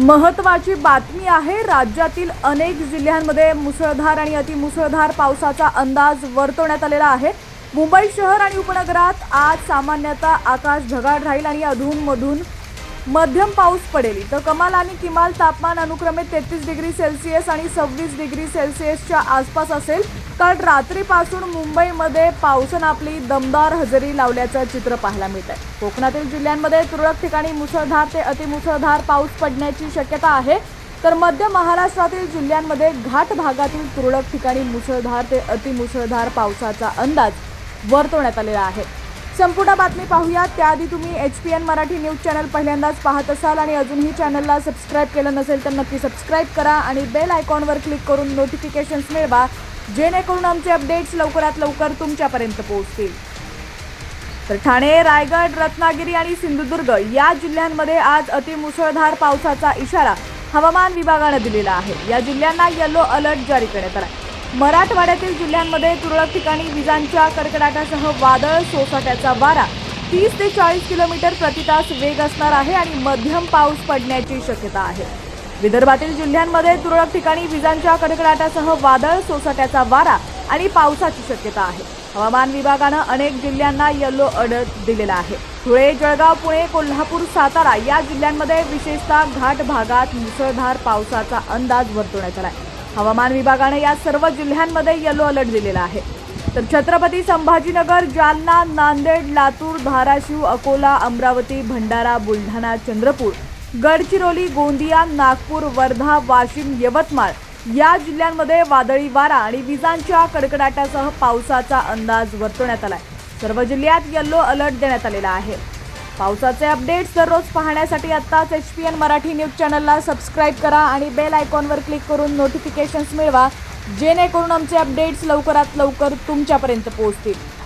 महत्त्वाची बातमी आहे राज्यातील अनेक जिल्ह्यांमध्ये मुसळधार आणि अतिमुसळधार पावसाचा अंदाज वर्तवण्यात आलेला आहे. मुंबई शहर आणि उपनगरात आज सामान्यतः आकाश ढगाळ राहील आणि अधूनमधून मध्यम पाऊस पडेल. तर कमाल आणि किमाल तापमान अनुक्रमे तेहतीस डिग्री सेल्सिअस आणि सव्वीस डिग्री सेल्सिअसच्या आसपास असेल. काल रात्रीपासून मुंबईमध्ये पावसानं आपली दमदार हजेरी लावल्याचं चित्र पाहायला मिळत आहे कोकणातील जिल्ह्यांमध्ये तुरळक ठिकाणी मुसळधार ते अतिमुसळधार पाऊस पडण्याची शक्यता आहे. तर मध्य महाराष्ट्रातील जिल्ह्यांमध्ये घाट भागातील तुरळक ठिकाणी मुसळधार ते अतिमुसळधार पावसाचा अंदाज वर्तवण्यात आलेला आहे. संपूर्ण बातमी पाहूया. त्याआधी तुम्ही H P N Marathi news channel पहिल्यांदाच पाहत असाल आणि अजूनही चॅनलला सबस्क्राईब केलं नसेल तर नक्की सबस्क्राईब करा आणि बेल आयकॉनवर क्लिक करून नोटिफिकेशन्स मिळवा. जेणेकरून आमचे अपडेट्स लवकरात लवकर तुमच्यापर्यंत पोहोचतील. तर ठाणे रायगड रत्नागिरी आणि सिंधुदुर्ग या जिल्ह्यांमध्ये आज अतिमुसळधार पावसाचा इशारा हवामान विभागानं दिलेला आहे. या जिल्ह्यांना येलो अलर्ट जारी करण्यात आला मराठवाड्यातील जिल्ह्यांमध्ये तुरळक ठिकाणी विजांच्या कडकडाटासह वादळ सोसाट्याचा वारा तीस ते चाळीस किलोमीटर प्रति तास वेग असणार आहे आणि मध्यम पाऊस पडण्याची शक्यता आहे. विदर्भातील जिल्ह्यांमध्ये तुरळक ठिकाणी विजांच्या कडकडाटासह वादळ सोसाट्याचा वारा आणि पावसाची शक्यता आहे. हवामान विभागानं अनेक जिल्ह्यांना येलो अलर्ट दिलेला आहे. धुळे जळगाव पुणे कोल्हापूर सातारा या जिल्ह्यांमध्ये विशेषतः घाट भागात मुसळधार पावसाचा अंदाज वर्तवण्यात आला आहे हवामान विभागानं या सर्व जिल्ह्यांमध्ये येलो अलर्ट दिलेला आहे. तर छत्रपती संभाजीनगर जालना नांदेड लातूर धाराशिव अकोला अमरावती भंडारा बुलढाणा चंद्रपूर गडचिरोली गोंदिया नागपूर वर्धा वाशिम यवतमाळ या जिल्ह्यांमध्ये वादळी वारा आणि विजांच्या कडकडाटासह पावसाचा अंदाज वर्तवण्यात आलाय. सर्व जिल्ह्यात येल्लो अलर्ट देण्यात आलेला आहे. पावसाचे अपडेट्स दररोज पाहण्यासाठी आत्ताच H P N Marathi news चॅनलला सबस्क्राईब करा आणि बेल आयकॉनवर क्लिक करून नोटिफिकेशन्स मिळवा जेणेकरून आमचे अपडेट्स लवकरात लवकर तुमच्यापर्यंत पोहोचतील.